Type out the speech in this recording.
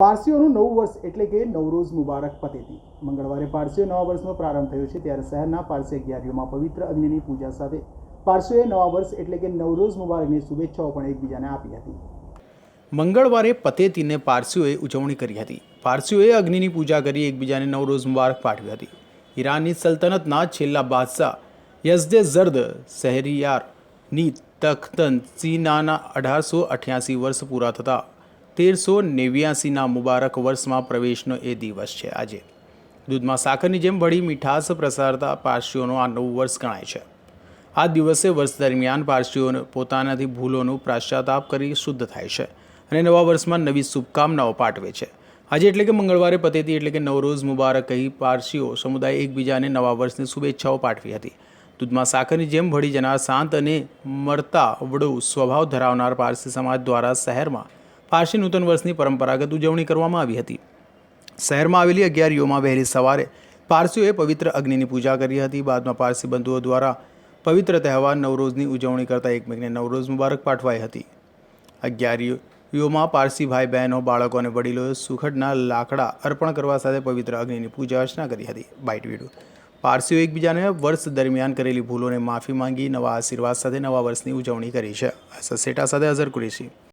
પારસીઓનું નવું વર્ષ એટલે કે નવરોઝ મુબારક પતેતી મંગળવારે પારસીઓ નવા વર્ષનો પ્રારંભ થયો છે, ત્યારે શહેરના પારસી અગિયારીઓમાં પવિત્ર અગ્નિની પૂજા સાથે પારસીઓએ નવા વર્ષ એટલે કે નવરોઝ મુબારકની શુભેચ્છાઓ પણ એકબીજાને આપી હતી. મંગળવારે પતેતીને પારસીઓએ ઉજવણી કરી હતી. પારસીઓએ અગ્નિની પૂજા કરી એકબીજાને નવરોઝ મુબારક પાઠવી હતી. ઈરાનની સલ્તનતના છેલ્લા બાદશાહ યઝદે ઝર્દ શહેરિયારની તખ્તન સીનાના અઢારસો અઠ્યાસી વર્ષ પૂરા થતાં તેરસો નેવ્યાસીના મુબારક વર્ષમાં પ્રવેશનો એ દિવસ છે આજે. દૂધમાં સાકરની જેમ ભળી મીઠાશ પ્રસારતા પારસીઓનો આ નવું વર્ષ ગણાય છે. આ દિવસે વર્ષ દરમિયાન પારસીઓને પોતાનાથી ભૂલોનું પાશ્ચાતાપ કરી શુદ્ધ થાય છે અને નવા વર્ષમાં નવી શુભકામનાઓ પાઠવે છે. આજે એટલે કે મંગળવારે પતેતી એટલે કે નવરોઝ મુબારક કહી પારસીઓ સમુદાય એકબીજાને નવા વર્ષની શુભેચ્છાઓ પાઠવી હતી. દૂધમાં સાકરની જેમ ભળી જનાર શાંત અને મરતા વડુ સ્વભાવ ધરાવનાર પારસી સમાજ દ્વારા શહેરમાં પારસી નૂતન વર્ષની પરંપરાગત ઉજવણી કરવામાં આવી હતી. શહેરમાં આવેલી અગિયારીઓમાં વહેલી સવારે પારસીઓએ પવિત્ર અગ્નિની પૂજા કરી હતી. બાદમાં પારસી બંધુઓ દ્વારા પવિત્ર તહેવાર નવરોઝની ઉજવણી કરતા એકમેકને નવરોઝ મુબારક પાઠવાઈ હતી. અગિયારીઓમાં પારસી ભાઈ બહેનો, બાળકો અને વડીલોએ સુખડના લાકડા અર્પણ કરવા સાથે પવિત્ર અગ્નિની પૂજા અર્ચના કરી હતી. બાઇટ વીડિયો પારસીઓ એકબીજાને વર્ષ દરમિયાન કરેલી ભૂલોને માફી માંગી નવા આશીર્વાદ સાથે નવા વર્ષની ઉજવણી કરી છે. સસેટા સાથે અઝર કુરેશી.